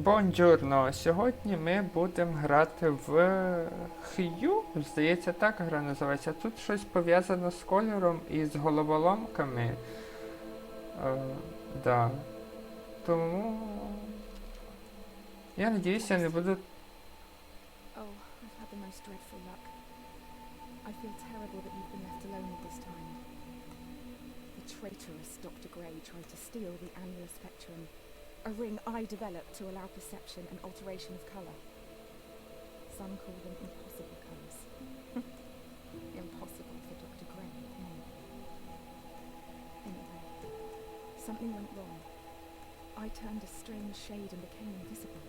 Бонджурно! Сьогодні ми будемо грати в Хью. Здається, так гра називається. Тут щось пов'язано з кольором і з головоломками. Е, да. Тому. Я надіюся, не буду. Oh, traitorous Dr. Gray tried to steal the annular spectrum, a ring I developed to allow perception and alteration of colour. Some call them impossible colours. impossible for Dr. Gray. Hmm. Anyway, something went wrong. I turned a strange shade and became invisible.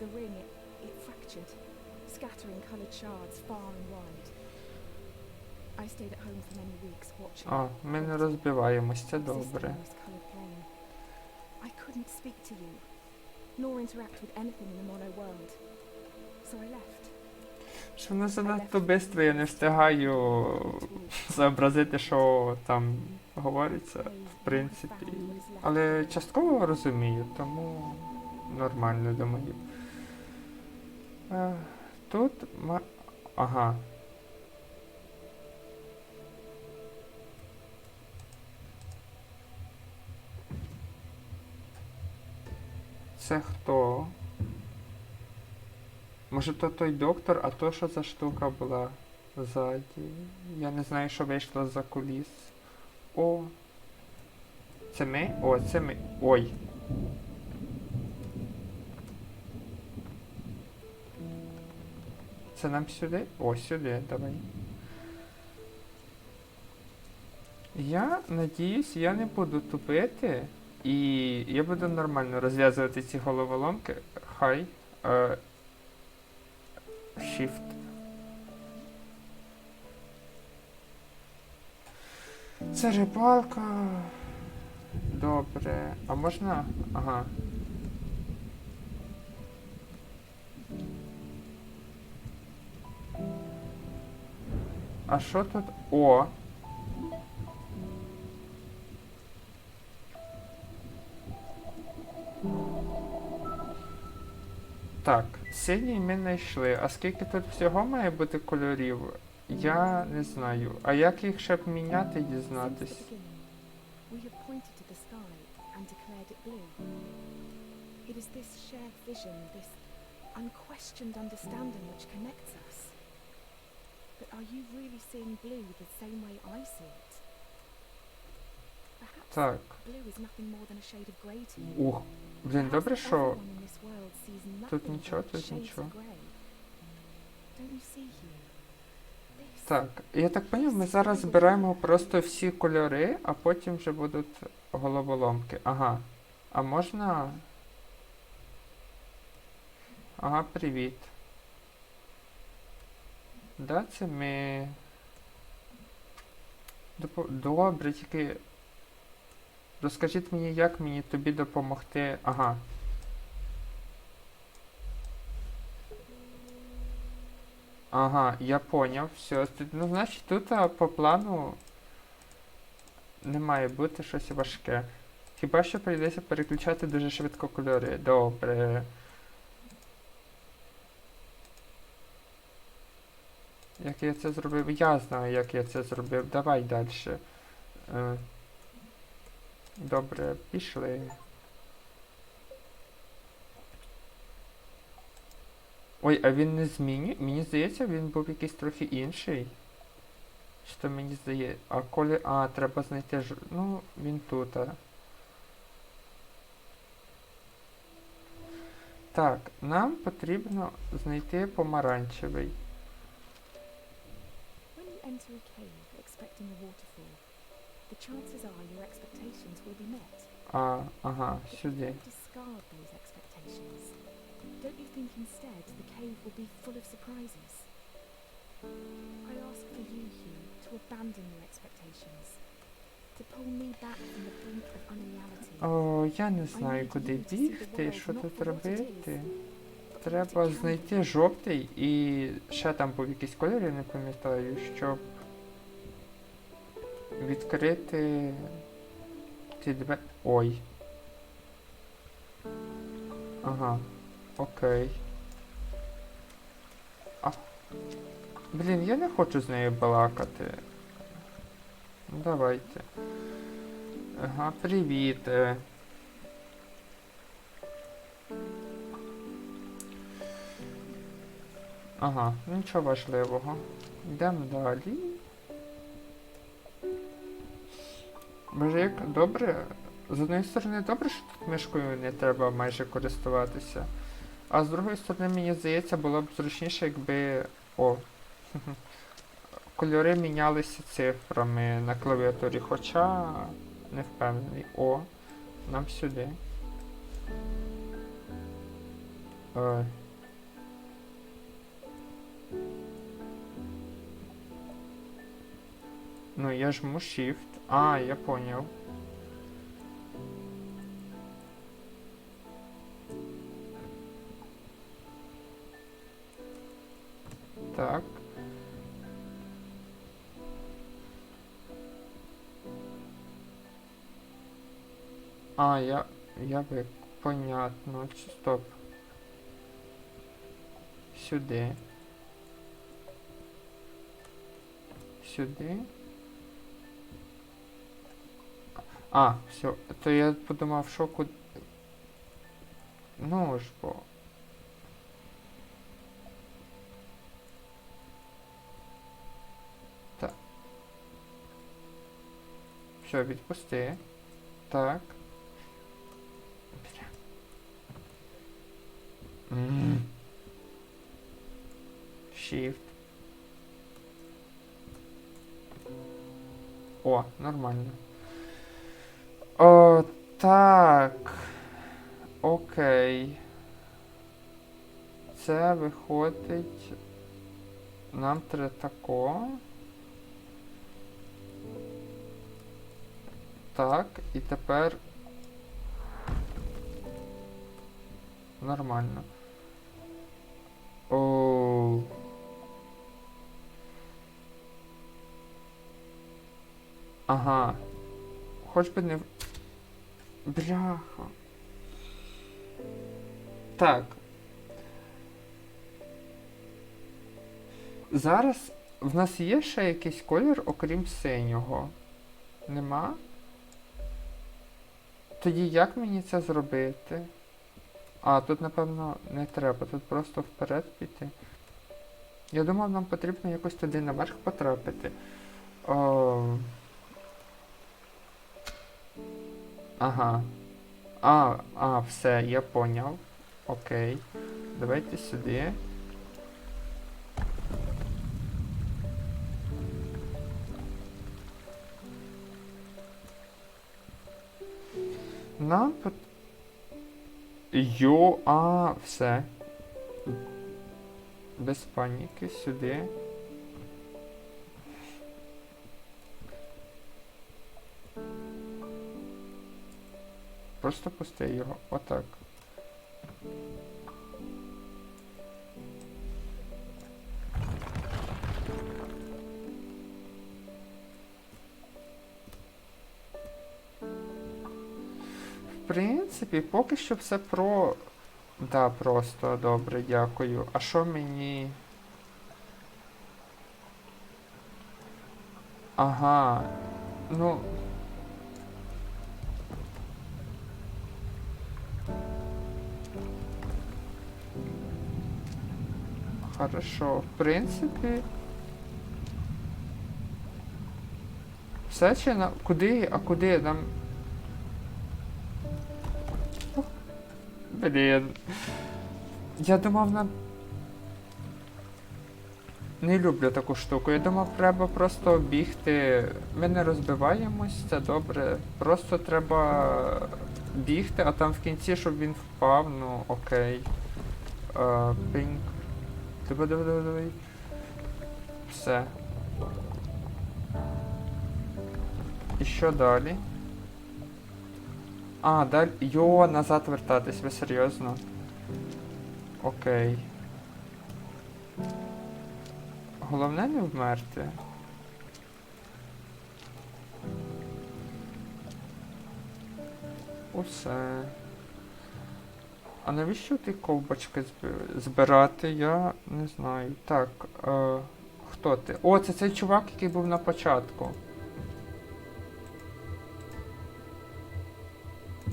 The ring, it, it fractured, scattering coloured shards far and wide. I stayed at home for many weeks watching. А, ми не розбиваємось, це existing добре. I couldn't speak to you, nor interact with anything in the mono world. So I left. Що воно занадто швидко, я не встигаю зобразити, що там говориться. В принципі, Але частково розумію, тому нормально думаю. Е, Тут ма... Ага. Це хто? Може то той доктор, а то що за штука була ззаді? Я не знаю, що вийшло за куліс. О, це ми? О, це ми. Ой. Це нам сюди? О, сюди, давай. Я надіюсь, я не буду тупити. І я буду нормально розв'язувати ці головоломки. Хай. Е, shift. Це рибалка. Добре. А можна? Ага. А що тут? О! Так, синій ми знайшли. А скільки тут всього має бути кольорів? Я не знаю. А як їх ще б міняти, Since the дізнатись? beginning, we have pointed to the sky and declared it blue. It is this shared vision, this unquestioned understanding which connects us. But are you really seeing blue the same way I see it? Perhaps Так. blue is nothing more than a shade of grey to you. Блін, добре, що тут нічого, тут нічого. Так, я так поняв, ми зараз збираємо просто всі кольори, а потім вже будуть головоломки. Ага. А можна. Ага, привіт. Да, це ми. Добре, тільки. Розкажіть мені, як мені тобі допомогти. Ага. Ага, я поняв, все. Ну, значить, тут по плану не має бути щось важке. Хіба що прийдеться переключати дуже швидко кольори. Добре. Як я це зробив? Я знаю, як я це зробив. Давай далі. Добре, пішли. Ой, а він не змінює? Мені здається, він був якийсь трохи інший. Що мені здається. А коли. А, треба знайти ж. Ну, він тут. а. Так, нам потрібно знайти помаранчевий. When you enter a cave expecting a waterfall, the chances are. А, ага, сюди. don't you think instead the cave will be full of surprises? I ask for you, Hugh, to abandon your expectations. To pull me back from the brink of unreality. О, я не знаю, куди бігти, що тут робити. Треба знайти жовтий і ще там був якийсь колір, я не пам'ятаю, щоб відкрити ті двері. Ой. Ага. Окей. А. Блін, я не хочу з нею балакати. Давайте. Ага, привіт. е. Ага, нічого важливого. Йдемо далі. Боже, добре. З однієї сторони добре, що тут мишкою не треба майже користуватися. А з другої сторони, мені здається, було б зручніше, якби. О. Кольори мінялися цифрами на клавіатурі, хоча не впевнений. О, нам сюди. Ой. Ну, я жму Shift. А, я понял. Так. А, я... Я би... Понятно. Стоп. Сюди. Сюди. А, все. То я подумав, що куди... Ну ж бо. Все, відпусти. Так. Бля. Shift. О, нормально. О, так. Окей. Це виходить. Нам треба тако. Так, і тепер. Нормально. О. Ага. Хоч би не. Бляха. Так. Зараз в нас є ще якийсь колір, окрім синього. Нема? Тоді як мені це зробити? А, тут, напевно, не треба, тут просто вперед піти. Я думав, нам потрібно якось туди наверх потрапити. О... Ага. А, а, все, я поняв. Окей. Давайте сюди. Нам пот... Йо, а, все. Без паніки сюди. Просто пусти його. Отак. Принципі, поки що все про. Да, просто добре, дякую. А що мені. Ага. Ну. Хорошо. В принципі. Все чи на. Куди? А куди нам. Блін. Я думав нам. Не люблю таку штуку. Я думав, треба просто бігти. Ми не розбиваємось, це добре. Просто треба бігти, а там в кінці, щоб він впав, ну окей. Е, Пінк. Давай, давай, давай, давай. Все. І що далі? А, далі. Йо, назад вертатись, ви серйозно? Окей. Головне не вмерти. Усе. А навіщо ті ковбочки збирати? Я не знаю. Так, е, хто ти? О, це цей чувак, який був на початку.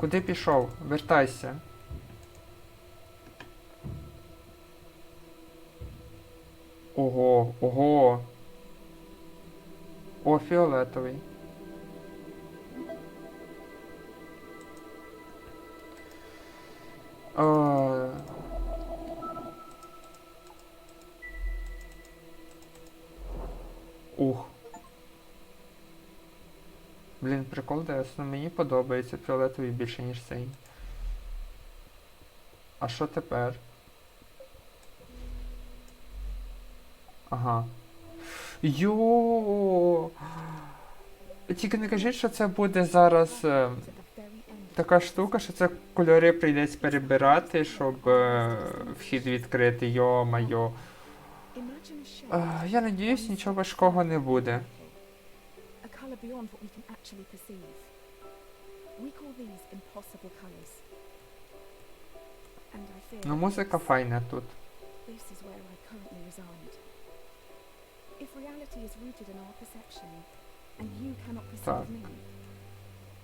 Куди пішов? Вертайся. Ого, ого. О, фіолетовий. Е, Ух. Блін, прикол десно. Мені подобається фіолетовий більше, ніж цей. А що тепер? Ага. Йо. Тільки не кажіть, що це буде зараз. е. Така штука, що це кольори прийдеться перебирати, щоб е, вхід відкрити. Йо-майо. Е, я надіюсь, нічого важкого не буде. A colour beyond what we can actually perceive. We call these impossible colours. And I fear Ну, that музика this- файна тут. This is where I currently reside. If reality is rooted in our perception, and you cannot Так. perceive me,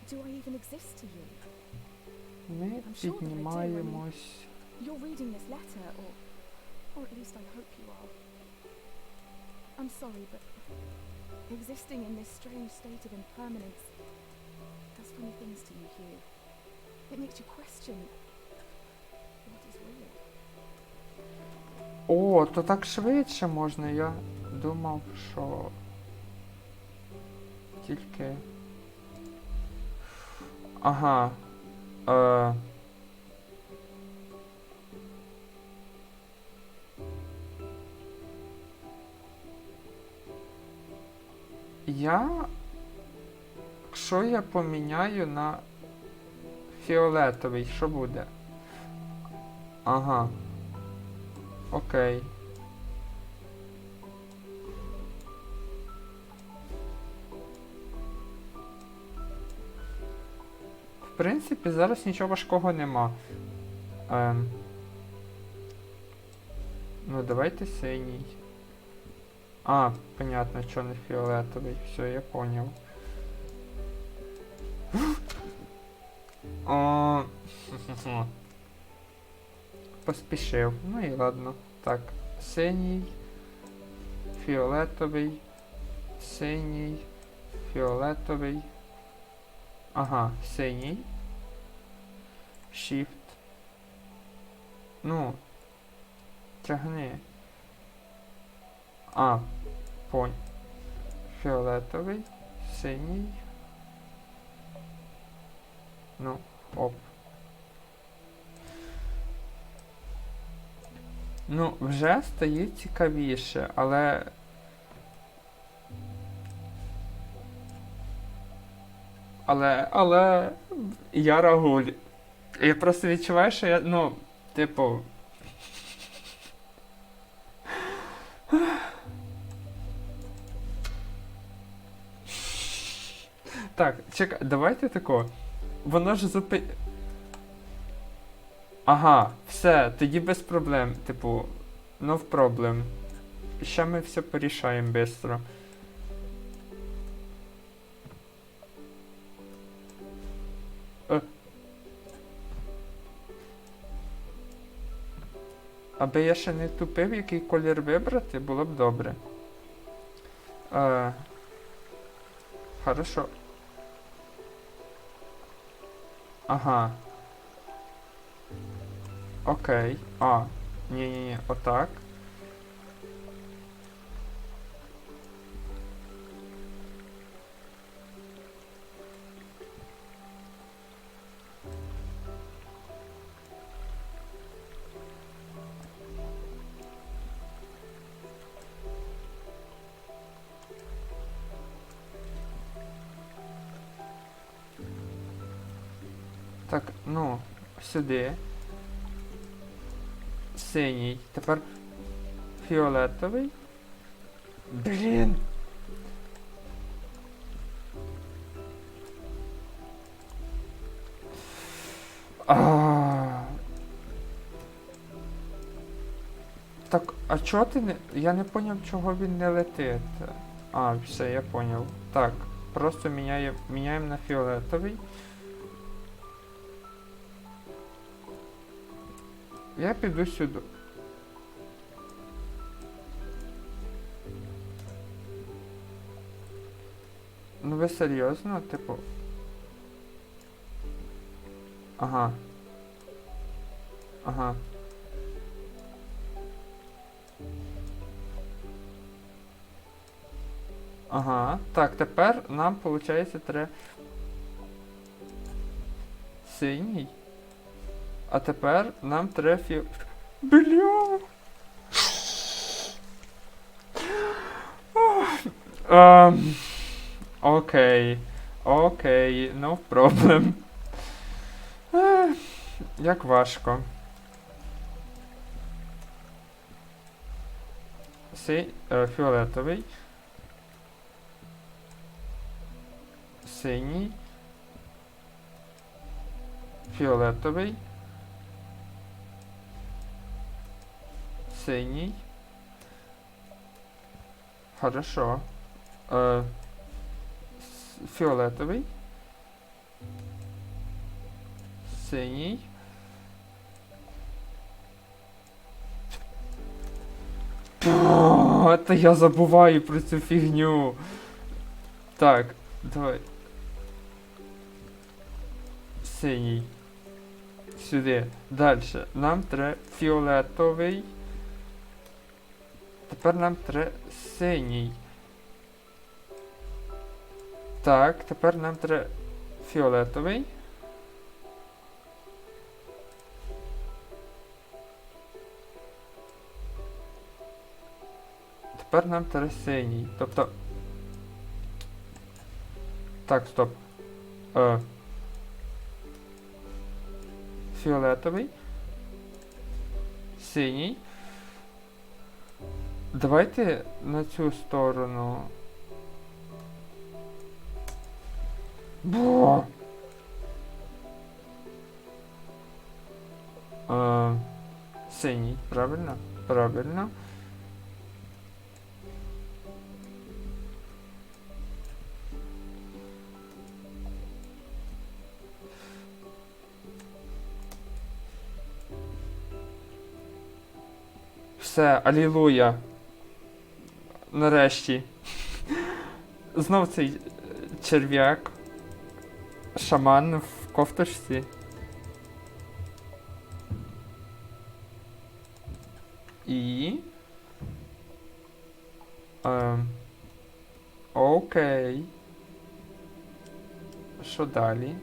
do I even exist to you? Ми піднімаємось. You're reading this letter, or, or at least I hope you are. I'm sorry, but existing in this strange state of impermanence does funny things to you, Hugh. It makes you question what is real. О, то так швидше можна. Я думав, що тільки. Ага. Е... Я. Якщо я поміняю на фіолетовий, що буде? Ага. Окей. В принципі, зараз нічого важкого нема. Ем. Ну, давайте синій. А, понятно, що не фіолетовий. Все, я поняв. О, Поспішив. Ну і ладно. Так, синій, фіолетовий, синій, фіолетовий. Ага, синій. Shift. Ну. Тягни. А, понь. Фіолетовий, синій. Ну, оп. Ну, вже стає цікавіше, але. Але, але я рагуль. Я просто відчуваю, що я, ну, типу. Так, чекай, давайте тако. Воно ж зупи. Ага, все, тоді без проблем. Типу, no problem. Ще ми все порішаємо швидко. Е. Аби я ще не тупив, який колір вибрати, було б добре. Е, хорошо. Ага. Окей. А. Ні-ні-ні, отак. Так, ну, сюди. Синій. Тепер фіолетовий. Блін! А... Так, а чого ти не... Я не поняв, чого він не летить. А, все, я поняв. Так, просто міняємо міняємо на фіолетовий. Я піду сюди. Ну ви серйозно, типу. Ага. Ага. Ага. Так, тепер нам, виходить, треба синій. А тепер нам треба. Бля. Ем, Окей. Окей, no problem. Як важко. Си, е, фіолетовий. Синій. Фіолетовий. Синій. Хорошо. Е, фіолетовий. Синій. Та я забуваю про цю фігню. Так, давай. Синій. Сюди. Далі. Нам треба фіолетовий. Тепер нам треба синій. Так, тепер нам треба фіолетовий. Тепер нам треба синій. Тобто. Так, стоп. Е. Фіолетовий. Синій. Давайте на цю сторону. Бо. Е, синій, правильно? Правильно. Все, алілуя. Нарешті. Знов цей е, черв'як. Шаман в кофточці. І. Ем. Окей. Що далі?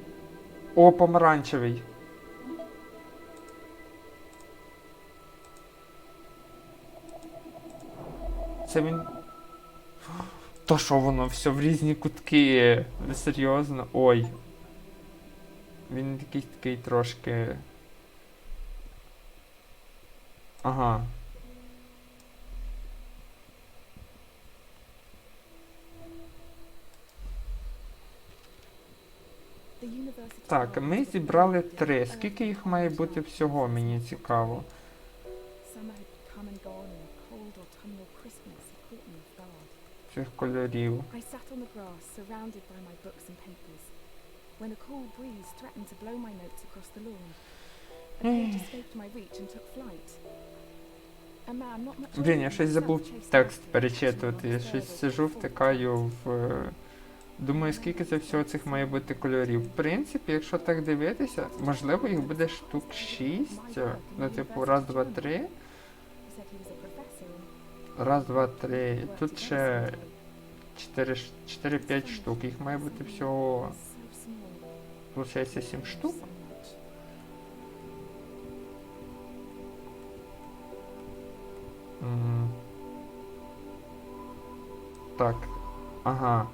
О, помаранчевий. Це він. То що воно все в різні кутки. Серйозно? Ой. Він якийсь такий трошки. Ага. Так, ми зібрали три. Скільки їх має бути всього, мені цікаво. Цих кольорів. I sat on the grass, surrounded by my books and papers, when a cool breeze threatened to blow my notes across the lawn. A page escaped my reach and took flight. Блін, я щось забув текст перечитувати. Я щось сижу, втикаю в. е, Думаю, скільки це всього цих має бути кольорів. В принципі, якщо так дивитися, можливо, їх буде штук 6. Ну, типу, раз, два, три. Раз, два, три. Тут ще secretly. 4-5 штук. Їх має бути всього, виходить, 7 штук. Так. Ага.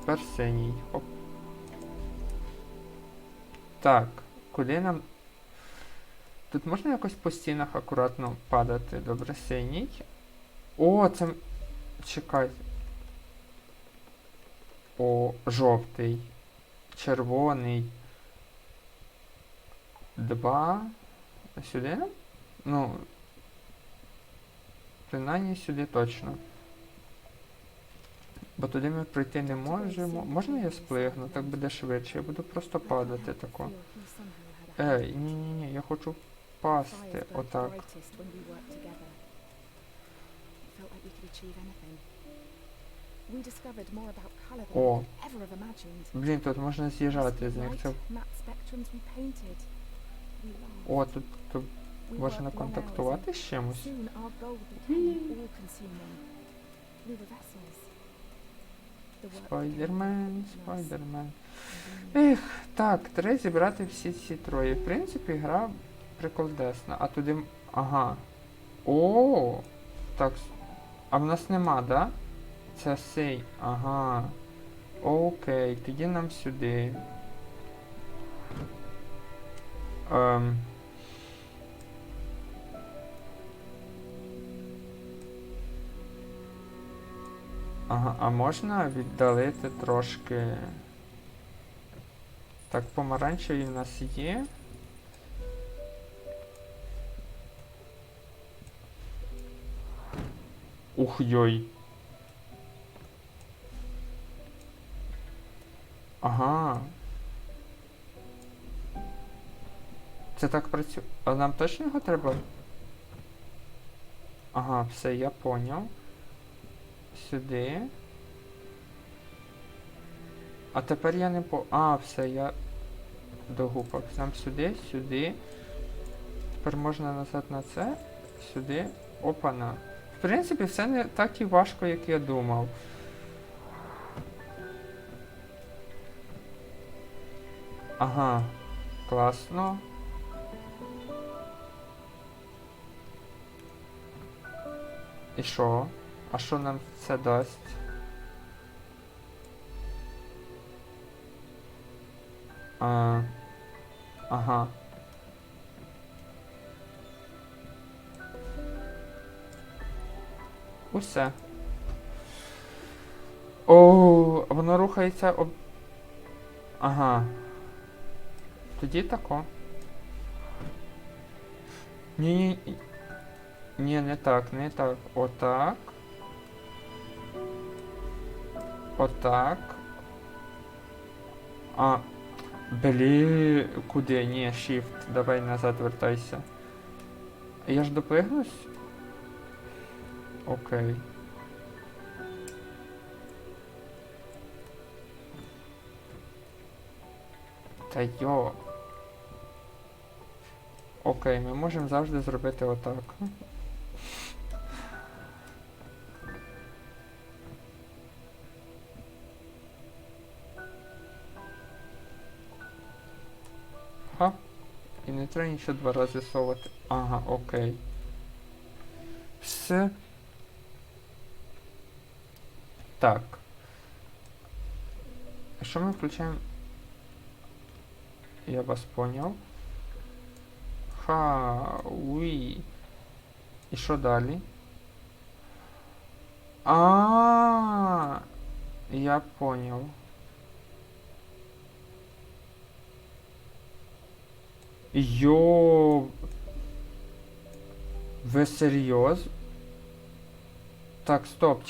Тепер синій. Оп. Так. Куди нам. Тут можна якось по стінах акуратно падати. Добре, синій. О, це. Чекай. О, жовтий. Червоний. Два. Сюди? Ну, Принаймні сюди точно. Бо туди ми пройти не можемо. Можна я сплигну? Так буде швидше. Я буду просто падати тако. Ей, ні, ні, ні, я хочу впасти. Отак. О. Блін, тут можна з'їжджати з них. Це... О, тут, тут можна контактувати з чимось. Спайдермен, спайдермен. Ех, так, треба зібрати всі ці троє. В принципі, гра приколдесна. А туди. Ага. О, так. А в нас нема, да? Це сей. Ага. Окей, тоді нам сюди. Ем. Ага, а можна віддалити трошки. Так, помаранчеві в нас є. Ух йой. Ага. Це так працює. А нам точно його треба? Ага, все, я поняв. Сюди. А тепер я не по. А, все, я догупав. Нам сюди, сюди. Тепер можна назад на це. Сюди. Опана. Принципі, все не так і важко, як я думав. Ага. Класно. І що? А що нам це дасть? А, ага. Усе. О, воно рухається об. Ага. Тоді тако. Ні, ні, ні. Не так, не так. Отак. Отак. А. Блі, куди? Ні, shift. Давай назад вертайся. Я ж допригнусь? Окей. Та йо. Окей, ми можемо завжди зробити отак. Ха. І не треба нічого два рази совати. Ага, окей. Все. Так. Що ми включаємо? Я вас поняв. Ха, уй. І що далі? А, я поняв. Йо. Ви серйоз? Так, стоп,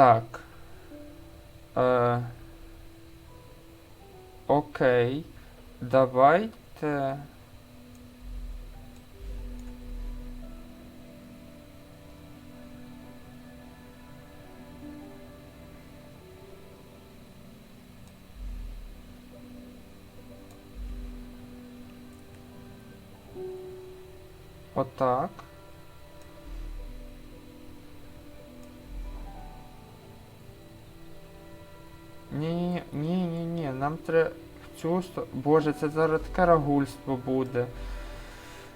Так. Е, окей. Давайте. Отак. Ні, ні, ні, ні, нам треба в цю сто. Боже, це зараз таке рагульство буде.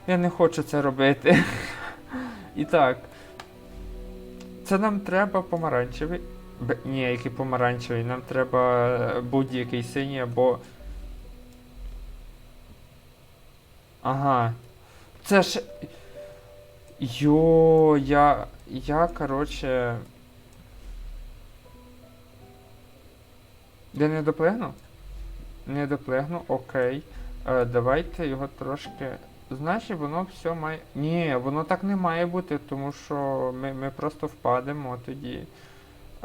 Я не хочу це робити. І так. Це нам треба помаранчевий. Б... Ні, який помаранчевий, нам треба е, будь-який синій або. Ага. Це ж. Йо, я. Я, короче. Я не доплигну? Не доплигну, окей. Е, давайте його трошки. Значить, воно все має. Ні, воно так не має бути, тому що ми, ми просто впадемо тоді.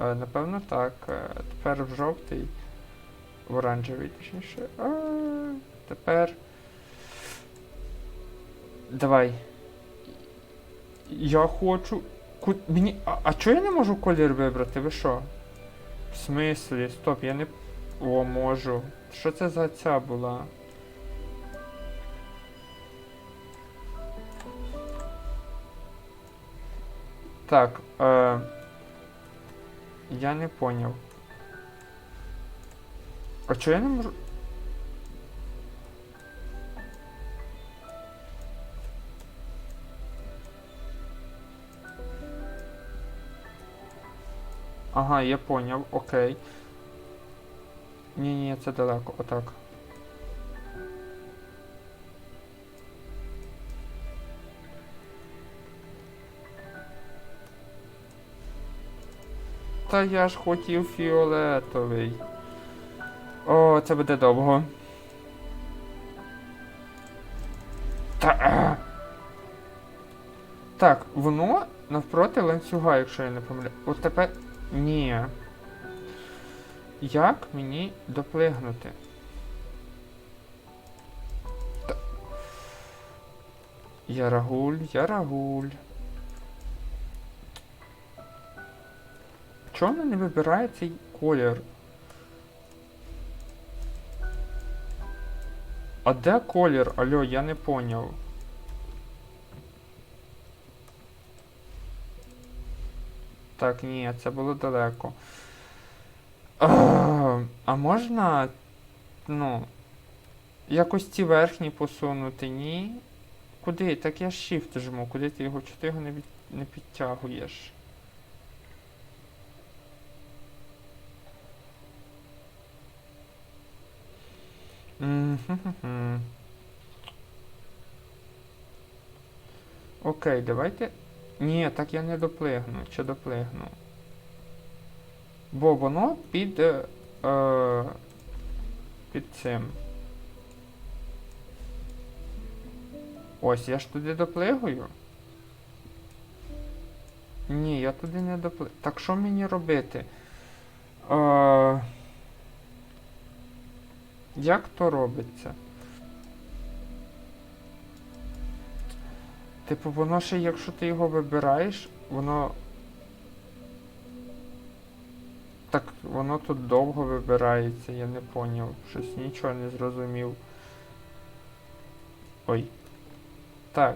Е, напевно так. Е, тепер в жовтий. В оранжевий, точніше. Е, тепер. Давай. Я хочу. Мені. А, а чого я не можу колір вибрати? Ви що? В смислі? Стоп, я не. О, можу. Що це за ця була? Так, е... Я не поняв. А чого я не можу. Ага, я поняв, окей. Ні, ні, це далеко, отак. Та я ж хотів фіолетовий. О, це буде довго. Та. Так, воно навпроти ланцюга, якщо я не помиляю. От тепер. Ні. Як мені доплигнути? Та... Ярагуль, ярагуль. Чого вона не вибирає цей колір? А де колір? Алло, я не поняв. Так, ні, це було далеко. А, можна, ну, якось ці верхні посунути, ні? Куди? Так я shift жму, куди ти його, чи ти його не, від... не підтягуєш? Окей, давайте. Ні, так я не доплигну, чи доплигну. Бо воно під. Е, е, під цим. Ось, я ж туди доплигаю. Ні, я туди не доплигаю. Так що мені робити? Е, як то робиться? Типу, воно ще, якщо ти його вибираєш, воно. Так, воно тут довго вибирається, я не поняв. Щось нічого не зрозумів. Ой. Так.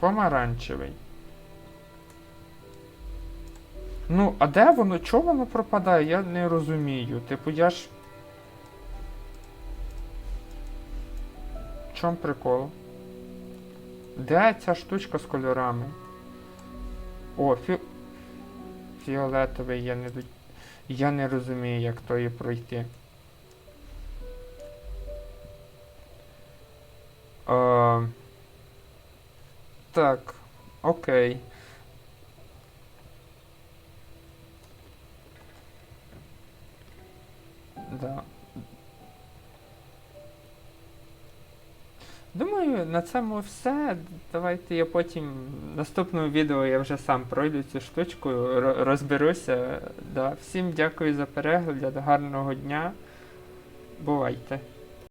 Помаранчевий. Ну, а де воно? Чого воно пропадає? Я не розумію. Типу, я ж. В чому прикол? Де ця штучка з кольорами? О, фі... фіолетовий я не. Я не розумію, як то її пройти. Е... Так, окей. Да. Думаю, на цьому все. Давайте я потім в наступному відео я вже сам пройду цю штучку, розберуся. Да. Всім дякую за перегляд, гарного дня. Бувайте.